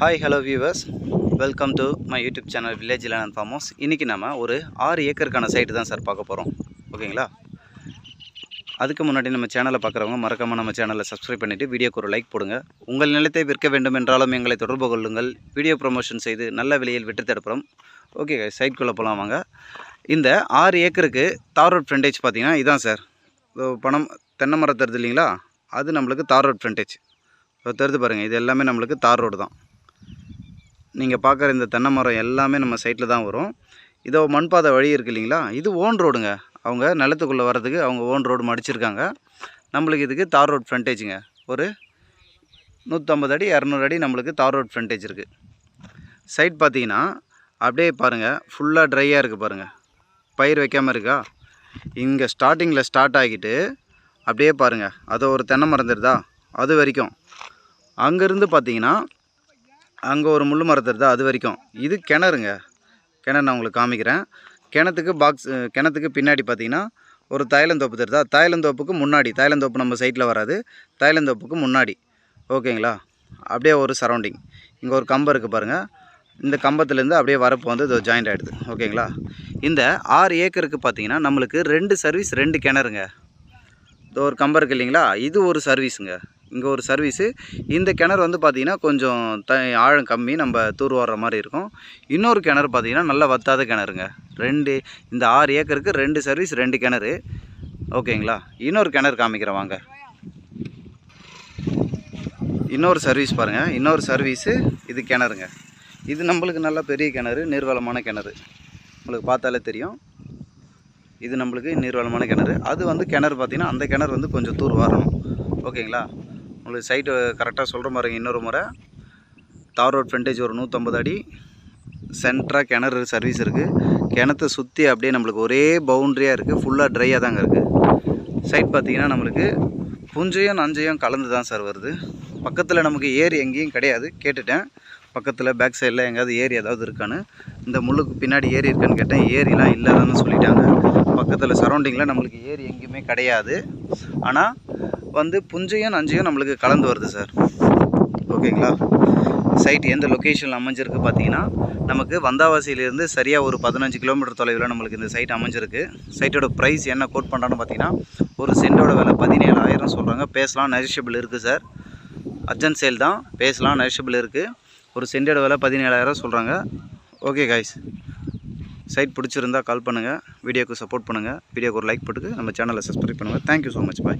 Hi hello viewers welcome to my YouTube channel village land farm house இன்றைக்கி நம்ம ஒரு ஆறு ஏக்கருக்கான சைட்டு தான் சார் பார்க்க போகிறோம் ஓகேங்களா? அதுக்கு முன்னாடி நம்ம சேனலை பார்க்குறவங்க மறக்காமல் நம்ம சேனலை சப்ஸ்கிரைப் பண்ணிவிட்டு வீடியோக்கு ஒரு லைக் போடுங்க. உங்கள் நிலத்தை விற்க வேண்டும் என்றாலும் எங்களை தொடர்பு கொள்ளுங்கள். வீடியோ ப்ரொமோஷன் செய்து நல்ல விலையில் விட்டு தடுப்புறோம் ஓகே சைட்குள்ளே போகலாம் வாங்க. இந்த ஆறு ஏக்கருக்கு தார் ரோட் ஃப்ரண்டேஜ் பார்த்தீங்கன்னா இதுதான் சார் பணம் தென்னை மரம் தருது இல்லைங்களா? அது நம்மளுக்கு தார் ரோட் ஃப்ரண்டேஜ் தருது பாருங்கள் இது எல்லாமே நம்மளுக்கு தார் ரோடு தான். நீங்கள் பார்க்குற இந்த தென்னை மரம் எல்லாமே நம்ம சைட்டில் தான் வரும். இதோ மண்பாதை வழி இருக்குது இல்லைங்களா? இது ஓன் ரோடுங்க அவங்க நிலத்துக்குள்ளே வர்றதுக்கு அவங்க ஓன் ரோடு மடிச்சிருக்காங்க. நம்மளுக்கு இதுக்கு தார் ரோட் ஃப்ரண்டேஜுங்க ஒரு நூற்றம்பது அடி இரநூறு அடி நம்மளுக்கு தார் ரோட் ஃப்ரண்டேஜ் இருக்குது சைட் பார்த்தீங்கன்னா அப்படியே பாருங்கள் ஃபுல்லாக ட்ரையாக இருக்குது பாருங்கள் பயிர் வைக்காமல் இருக்கா? இங்கே ஸ்டார்டிங்கில் ஸ்டார்ட் ஆகிட்டு அப்படியே பாருங்கள் அதை ஒரு தென்னை மரம் அது வரைக்கும். அங்கேருந்து பார்த்தீங்கன்னா அங்கே ஒரு முள் மரம் தெரியுதா அது வரைக்கும். இது கிணறுங்க. கிணறு நான் உங்களுக்கு காமிக்கிறேன். கிணத்துக்கு பாக்ஸ் கிணத்துக்கு பின்னாடி பார்த்தீங்கன்னா ஒரு தைலந்தோப்பு தருதா தைலந்தோப்புக்கு முன்னாடி. தைலந்தோப்பு நம்ம சைட்டில் வராது. தைலந்தோப்புக்கு முன்னாடி. ஓகேங்களா? அப்படியே ஒரு சரௌண்டிங் இங்கே ஒரு கம்பம் இருக்குது பாருங்கள் இந்த கம்பத்துலேருந்து அப்படியே வரப்பு வந்து இது ஜாயிண்ட் ஆகிடுது ஓகேங்களா? இந்த ஆறு ஏக்கருக்கு பார்த்தீங்கன்னா நம்மளுக்கு ரெண்டு சர்வீஸ் ரெண்டு கிணறுங்க. இது ஒரு கம்பம் இருக்குது இல்லைங்களா? இது ஒரு சர்வீஸுங்க இங்கே ஒரு சர்வீஸு இந்த கிணறு வந்து பார்த்திங்கன்னா கொஞ்சம் த ஆழம் கம்மி. நம்ம தூர் வர்ற மாதிரி இருக்கும். இன்னொரு கிணறு பார்த்திங்கன்னா நல்லா வத்தாத கிணறுங்க. ரெண்டு இந்த ஆறு ஏக்கருக்கு ரெண்டு சர்வீஸ் ரெண்டு கிணறு. ஓகேங்களா? இன்னொரு கிணறு காமிக்கிறேன் வாங்க. இன்னொரு சர்வீஸ் பாருங்கள் இன்னொரு சர்வீஸு இது கிணறுங்க. இது நம்மளுக்கு நல்ல பெரிய கிணறு நீர்வளமான கிணறு. உங்களுக்கு பார்த்தாலே தெரியும். இது நம்மளுக்கு நீர்வளமான கிணறு. அது வந்து கிணறு பார்த்திங்கன்னா அந்த கிணறு வந்து கொஞ்சம் தூர் வரணும். ஓகேங்களா? உங்களுக்கு சைட்டு கரெக்டாக சொல்கிற மாதிரி இன்னொரு முறை. தார் ரோட் ஃப்ரண்டேஜ் ஒரு நூற்றம்பது அடி. சென்ட்ராக கிணறு சர்வீஸ் இருக்குது கிணத்தை சுற்றி அப்படியே நம்மளுக்கு ஒரே பவுண்ட்ரியாக இருக்குது ஃபுல்லாக ட்ரையாக தாங்க இருக்குது சைட் பார்த்திங்கன்னா நம்மளுக்கு புஞ்சையும் நஞ்சையும் கலந்து தான் சார் வருது. பக்கத்தில் நமக்கு ஏரி எங்கேயும் கிடையாது. கேட்டுட்டேன். பக்கத்தில் பேக் சைடில் எங்கேயாவது ஏரி ஏதாவது இருக்கான்னு. இந்த முள்ளுக்கு பின்னாடி ஏரி இருக்கான்னு கேட்டேன். ஏரிலாம் இல்லைன்னு சொல்லிட்டாங்க. பக்கத்தில் சரௌண்டிங்கில் நம்மளுக்கு ஏரி எங்கேயுமே கிடையாது. ஆனால் வந்து புஞ்சையும் நஞ்சையும் நம்மளுக்கு கலந்து வருது சார் ஓகேங்களா? சைட் எந்த லொக்கேஷனில் அமைஞ்சிருக்கு பார்த்தீங்கன்னா நமக்கு வந்தாவாசியிலேருந்து சரியாக ஒரு பதினஞ்சு கிலோமீட்டர் தொலைவில் நம்மளுக்கு இந்த சைட் அமைஞ்சிருக்கு. சைட்டோட ப்ரைஸ் என்ன கோட் பண்ணுறான்னு பார்த்தீங்கன்னா ஒரு சென்டோட விலை பதினேழாயிரம் சொல்கிறாங்க பேசலாம் நெரிஷபிள் இருக்குது சார் அர்ஜென்ட் சேல் தான். பேசலாம் நெரிஷபிள் இருக்குது ஒரு சென்டோட விலை பதினேழாயிரம் சொல்கிறாங்க ஓகே காய்ஸ் சைட் பிடிச்சிருந்தால் கால் பண்ணுங்கள் வீடியோக்கு சப்போர்ட் பண்ணுங்கள் வீடியோக்கு ஒரு லைக் போட்டுக்கு நம்ம சேனலை சப்ஸ்கிரைப் பண்ணுங்கள் தேங்க்யூ ஸோ மச் பாய்